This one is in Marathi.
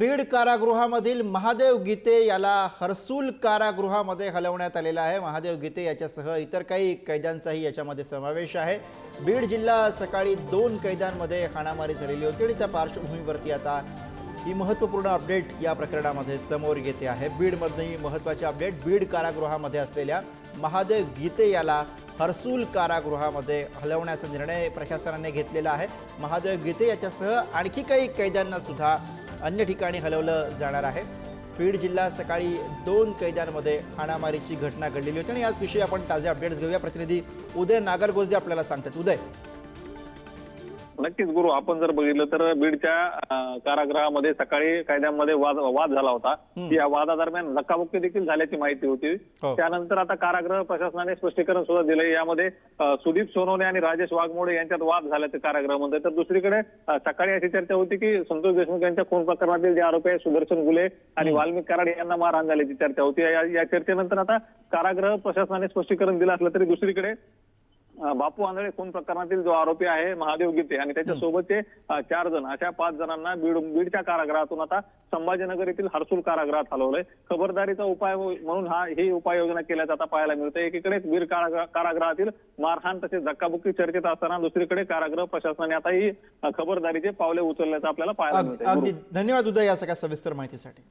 बीड कारागृहामधील महादेव गीते याला हर्सूल कारागृहामध्ये हलवण्यात आलेला आहे. महादेव गीते याच्यासह इतर काही कैद्यांचाही याच्यामध्ये समावेश आहे. बीड जिल्हा सकाळी दोन कैद्यांमध्ये हाणामारी झालेली होती आणि त्या पार्श्वभूमीवरती आता ही महत्त्वपूर्ण अपडेट या प्रकरणामध्ये समोर येते आहे. बीडमधनंही महत्त्वाची अपडेट. बीड कारागृहामध्ये असलेल्या महादेव गीते याला हर्सूल कारागृहामध्ये हलवण्याचा निर्णय प्रशासनाने घेतलेला आहे. महादेव गीते याच्यासह आणखी काही कैद्यांना सुद्धा अन्य ठिकाणी हलवलं जाणार आहे. बीड जिल्हा सकाळी दोन कैद्यांमध्ये हाणामारीची घटना घडलेली होती आणि याच विषयी आपण ताजे अपडेट्स घेऊया. प्रतिनिधी उदय नागरगोजे आपल्याला सांगतात. उदय. नक्कीच गुरु आपण जर बघितलं तर बीडच्या कारागृहामध्ये सकाळी कायद्यांमध्ये वाद वाद झाला होता. या वादादरम्यान धक्काबुक्की देखील झाल्याची माहिती होती. हो. त्यानंतर आता कारागृह प्रशासनाने स्पष्टीकरण सुद्धा दिलंय. यामध्ये सुदीप सोनवणे आणि राजेश वाघमोडे यांच्यात वाद झाल्याचे कारागृहामध्ये. तर दुसरीकडे सकाळी अशी चर्चा होती की संतोष देशमुख यांच्या खून प्रकरणातील जे आरोपी आहेत सुदर्शन गुले आणि वाल्मिक कराड यांना मारहाण झाल्याची चर्चा होती. या चर्चेनंतर आता कारागृह प्रशासनाने स्पष्टीकरण दिलं असलं तरी दुसरीकडे बापू आंधळे खून प्रकरणातील जो आरोपी आहे महादेव गीते आणि त्याच्या सोबतचे अं, चार जण अशा पाच जणांना बीड बीडच्या कारागृहातून आता संभाजीनगर येथील हर्सुल कारागृहात हलवलंय. खबरदारीचा उपाय म्हणून हा ही उपाययोजना केल्याचं आता पाहायला मिळतं एकीकडे बीड कारागृह- कारागृहातील मारहाण तसेच धक्काबुक्की चर्चेत असताना दुसरीकडे कारागृह प्रशासनाने आता ही खबरदारीचे पावले उचलल्याचं आपल्याला पाहायला अगदी धन्यवाद उदय या सगळ्या सविस्तर माहितीसाठी.